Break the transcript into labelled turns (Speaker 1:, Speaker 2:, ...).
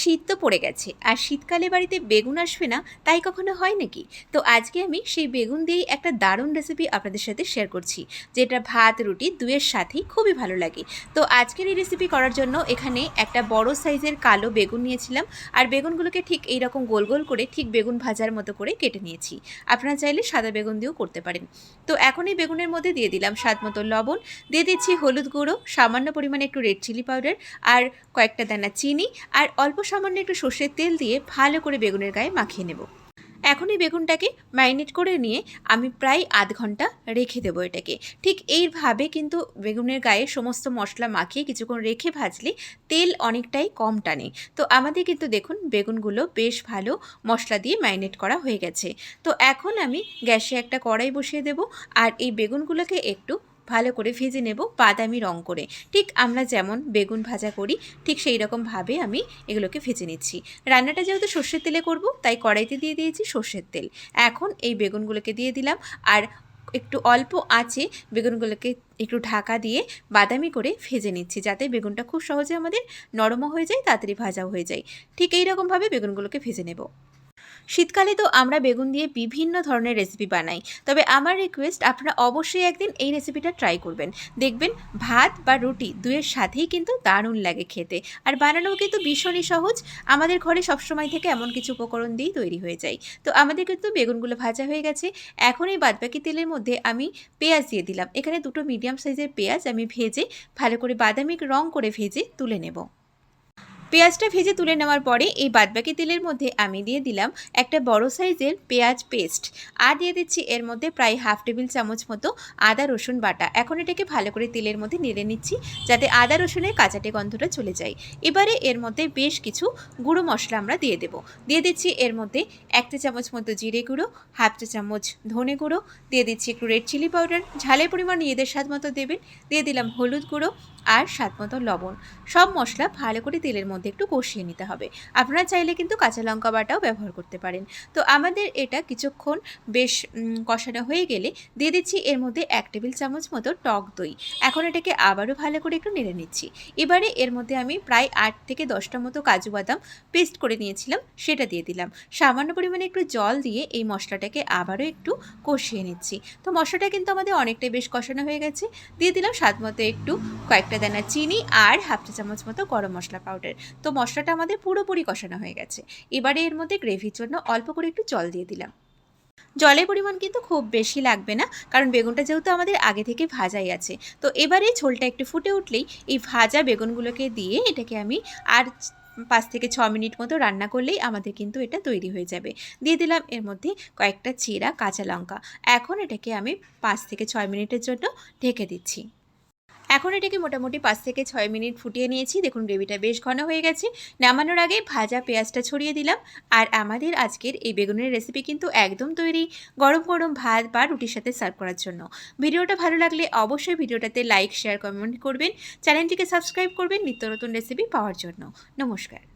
Speaker 1: শীত তো পড়ে গেছে। আর শীতকালে বাড়িতে বেগুন আসবে না, তাই কখনো হয় নাকি? তো আজকে আমি সেই বেগুন দিয়েই একটা দারুণ রেসিপি আপনাদের সাথে শেয়ার করছি, যেটা ভাত, রুটি দুয়ের সাথেই খুবই ভালো লাগে। তো আজকের এই রেসিপি করার জন্য এখানে একটা বড় সাইজের কালো বেগুন নিয়েছিলাম, আর বেগুনগুলোকে ঠিক এই রকম গোল গোল করে ঠিক বেগুন ভাজার মতো করে কেটে নিয়েছি। আপনারা চাইলে সাদা বেগুন দিয়েও করতে পারেন। তো এখন এই বেগুনের মধ্যে দিয়ে দিলাম স্বাদ মতো লবণ, দিয়ে দিচ্ছি হলুদ গুঁড়ো, সামান্য পরিমাণে একটু রেড চিলি পাউডার আর কয়েকটা দানা চিনি, আর অল্প সামান্য একটু সর্ষের তেল দিয়ে ভালো করে বেগুনের গায়ে মাখিয়ে নেব। এখন এই বেগুনটাকে ম্যারিনেট করে নিয়ে আমি প্রায় আধ ঘণ্টা রেখে দেবো এটাকে। ঠিক এইভাবে কিন্তু বেগুনের গায়ে সমস্ত মশলা মাখিয়ে কিছুক্ষণ রেখে ভাজলে তেল অনেকটাই কম টানে। তো আমাদের কিন্তু দেখুন বেগুনগুলো বেশ ভালো মশলা দিয়ে ম্যারিনেট করা হয়ে গেছে। তো এখন আমি গ্যাসে একটা কড়াই বসিয়ে দেব আর এই বেগুনগুলোকে একটু ভালো করে ভেজে নেব বাদামি রং করে। ঠিক আমরা যেমন বেগুন ভাজা করি, ঠিক সেই রকমভাবে আমি এগুলোকে ভেজে নিচ্ছি। রান্নাটা যেহেতু সর্ষের তেলে করব, তাই কড়াইতে দিয়ে দিয়েছি সর্ষের তেল। এখন এই বেগুনগুলোকে দিয়ে দিলাম, আর একটু অল্প আঁচে বেগুনগুলোকে একটু ঢাকা দিয়ে বাদামি করে ভেজে নিচ্ছি, যাতে বেগুনটা খুব সহজে আমাদের নরমও হয়ে যায়, তাড়াতাড়ি ভাজাও হয়ে যায়। ঠিক এই রকমভাবে বেগুনগুলোকে ভেজে নেব। শীতকালে তো আমরা বেগুন দিয়ে বিভিন্ন ধরনের রেসিপি বানাই। তবে আমার রিকোয়েস্ট আপনারা অবশ্যই একদিন এই রেসিপিটা ট্রাই করবেন। দেখবেন ভাত বা রুটি দুয়ের সাথেই কিন্তু দারুণ লাগে খেতে। আর বানানোও কিন্তু ভীষণই সহজ। আমাদের ঘরে সবসময় থেকে এমন কিছু উপকরণ দিয়েই তৈরি হয়ে যায়। তো আমাদের কিন্তু বেগুনগুলো ভাজা হয়ে গেছে। এখন এই বাদবাকি তেলের মধ্যে আমি পেঁয়াজ দিয়ে দিলাম। এখানে দুটো মিডিয়াম সাইজের পেঁয়াজ আমি ভেজে ভালো করে বাদামি রং করে ভেজে তুলে নেব। পেঁয়াজটা ভেজে তুলে নেওয়ার পরে এই বাদবাকি তেলের মধ্যে আমি দিয়ে দিলাম একটা বড় সাইজের পেঁয়াজ পেস্ট। আর দিয়ে দিচ্ছি এর মধ্যে প্রায় হাফ টেবিল চামচ মতো আদা, রসুন বাটা। এখন এটাকে ভালো করে তেলের মধ্যে নেড়ে নিচ্ছি যাতে আদা, রসুনের কাঁচাটে গন্ধটা চলে যায়। এবারে এর মধ্যে বেশ কিছু গুঁড়ো মশলা আমরা দিয়ে দেব। দিয়ে দিচ্ছি এর মধ্যে এক চা চামচ মতো জিরে গুঁড়ো, হাফ চা চামচ ধনে গুঁড়ো। দিয়ে দিচ্ছি একটু রেড চিলি পাউডার ঝালের পরিমাণ নিজেদের স্বাদ মতো দেবেন। দিয়ে দিলাম হলুদ গুঁড়ো আর স্বাদ মতো লবণ। সব মশলা ভালো করে তেলের মধ্যে একটু কষিয়ে নিতে হবে। আপনারা চাইলে কিন্তু কাঁচা লঙ্কা বাটাও ব্যবহার করতে পারেন। তো আমাদের এটা কিছুক্ষণ বেশ কষানো হয়ে গেলে দিয়ে দিচ্ছি এর মধ্যে এক টেবিল চামচ মতো টক দই। এখন এটাকে আবারও ভালো করে একটু নেড়ে নিচ্ছি। এবারে এর মধ্যে আমি প্রায় আট থেকে দশটা মতো কাজু বাদাম পেস্ট করে নিয়েছিলাম, সেটা দিয়ে দিলাম। সামান্য পরিমাণে একটু জল দিয়ে এই মশলাটাকে আবারও একটু কষিয়ে নিচ্ছি। তো মশলাটা কিন্তু আমাদের অনেকটাই বেশ কষানো হয়ে গেছে। দিয়ে দিলাম স্বাদ মতো একটু কয়েকটা দানা চিনি আর হাফ চা চামচ মতো গরম মশলা পাউডার তো মশলাটা আমাদের পুরোপুরি কষানো হয়ে গেছে। এবারে এর মধ্যে গ্রেভির জন্য অল্প করে একটু জল দিয়ে দিলাম। জলের পরিমাণ কিন্তু খুব বেশি লাগবে না, কারণ বেগুনটা যেহেতু আমাদের আগে থেকে ভাজাই আছে। তো এবারে ঝোলটা একটু ফুটে উঠলেই এই ভাজা বেগুনগুলোকে দিয়ে এটাকে আমি আর পাঁচ থেকে ছ মিনিট মতো রান্না করলেই আমাদের কিন্তু এটা তৈরি হয়ে যাবে। দিয়ে দিলাম এর মধ্যে কয়েকটা চিরা কাঁচা লঙ্কা। এখন এটাকে আমি পাঁচ থেকে ছয় মিনিটের জন্য ঢেকে দিচ্ছি। এখন এটাকে মোটামুটি পাঁচ থেকে ছয় মিনিট ফুটিয়ে নিয়েছি। দেখুন, গ্রেভিটা বেশ ঘন হয়ে গেছে। নামানোর আগে ভাজা পেঁয়াজটা ছড়িয়ে দিলাম। আর আমাদের আজকের এই বেগুনের রেসিপি কিন্তু একদম তৈরি গরম গরম ভাত বা রুটির সাথে সার্ভ করার জন্য। ভিডিওটা ভালো লাগলে অবশ্যই ভিডিওটাতে লাইক শেয়ার কমেন্ট করবেন। চ্যানেলটিকে সাবস্ক্রাইব করবেন নিত্য নতুন রেসিপি পাওয়ার জন্য। নমস্কার।